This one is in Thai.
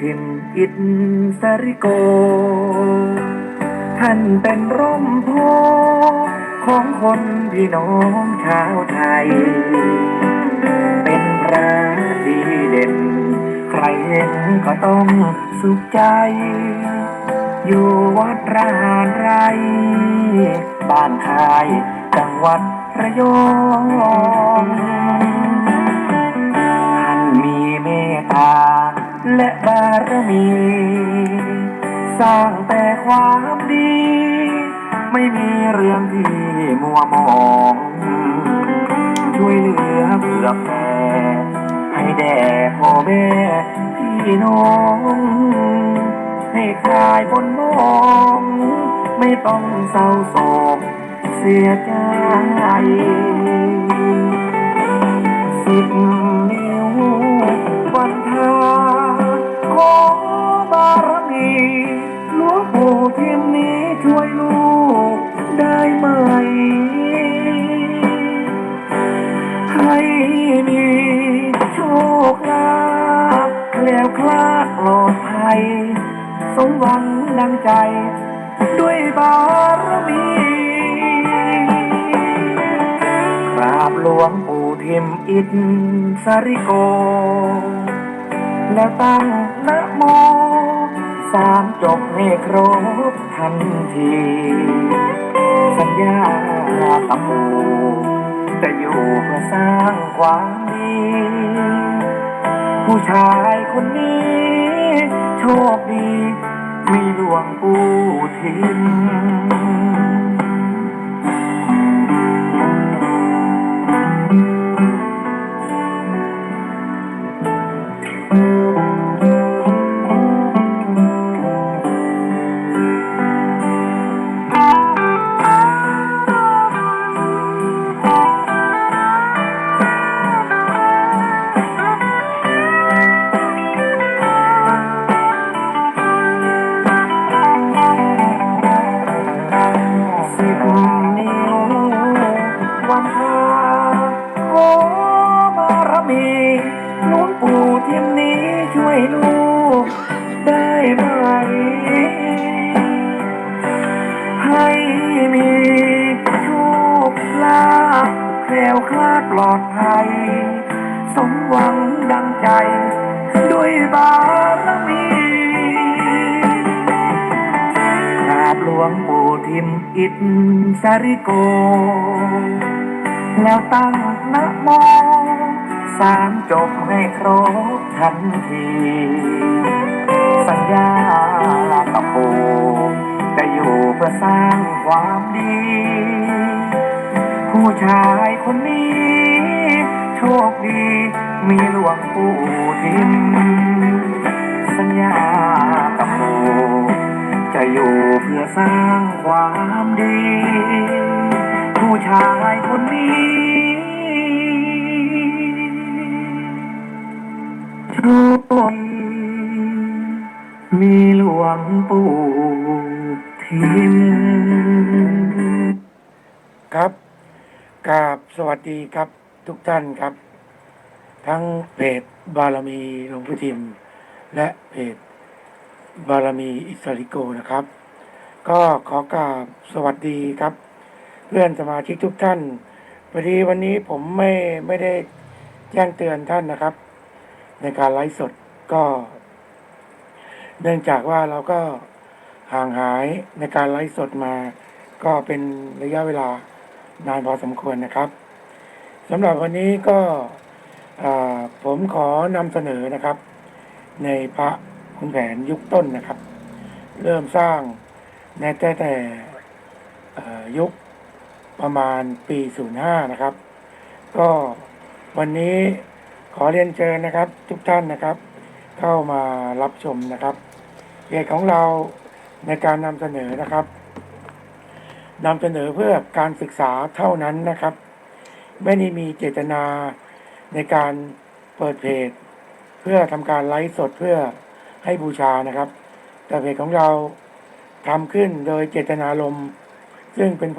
ทิมอิดสริโก ท่านเป็นร่มโพของคนพี่น้องชาวไทย เป็นพระดีเด่น ใครเห็นก็ต้องสุขใจ อยู่วัดราหาไร บ้านคายจังหวัดระยองท่านมีเมตตา และบารมี สร้างแต่ความดี ไม่มีเรื่องที่มัวมอง ช่วยเหลือเพื่อแผ่ให้แด่พ่อแม่พี่น้อง ให้คลายบนมอง ไม่ต้องเศร้าโศกเสียใจสิบ หลวงปู่ทิมนี้ช่วยลูกได้ไหม ให้มีโชคลาภแคล้วคลาดปลอดภัย สมหวังดังใจ ด้วยบารมีกราบหลวงปู่ทิมอินสริโก แล้วตั้งนะโม สามจบให้ครบทันที สัญญากับหมูจะอยู่เพื่อสร้างความดี ผู้ชายคนนี้ โชคดีมีหลวงปู่ทิม นิ้วันพาขอบารมีหลวงปู่เทียมนี้ช่วยลูกได้ไหม ให้มีโชคลาภแคล้วคลาดปลอดภัย สมหวังดังใจ ด้วยบารมี ทิมอิดสาริโก แล้วตั้งนะโมสามจบให้ครบทันที สัญญากับปู่จะอยู่เพื่อสร้างความดี ผู้ชายคนนี้ โชคดีมีหลวงปู่ทิมสัญญา จะอยู่เพื่อสร้างความดี ผู้ชายคนนี้โชคดีมีหลวงปู่ทิมครับกราบสวัสดีครับทุกท่านครับ ทั้งเพจบารมีหลวงพ่อทิม และเพจ บารมีอิสริโกนะครับ ก็ขอกราบสวัสดีครับ เพื่อนสมาชิกทุกท่านพอดีวันนี้ผมไม่ไม่ได้แจ้งเตือนท่านนะครับ ในการไลฟ์สดก็ เนื่องจากว่าเราก็ห่างหายในการไลฟ์สดมา ก็เป็นระยะเวลานานพอสมควรนะครับสำหรับวันนี้ก็ผมขอนำเสนอนะครับ ในพระ คุณแผนยุคต้นนะครับ เริ่มสร้างในแต่แต่ยุคประมาณปี 05 นะครับ ก็วันนี้ขอเรียนเชิญนะครับ ทุกท่านนะครับ เข้ามารับชมนะครับเพจของเราในการนำเสนอนะครับนำเสนอเพื่อการศึกษาเท่านั้นนะครับ ไม่ได้มีเจตนาในการเปิดเพจ เพื่อทำการไลฟ์สดเพื่อ ให้บูชานะครับ แต่เพจของเราทำขึ้นโดยเจตนารมณ์ซึ่งเป็น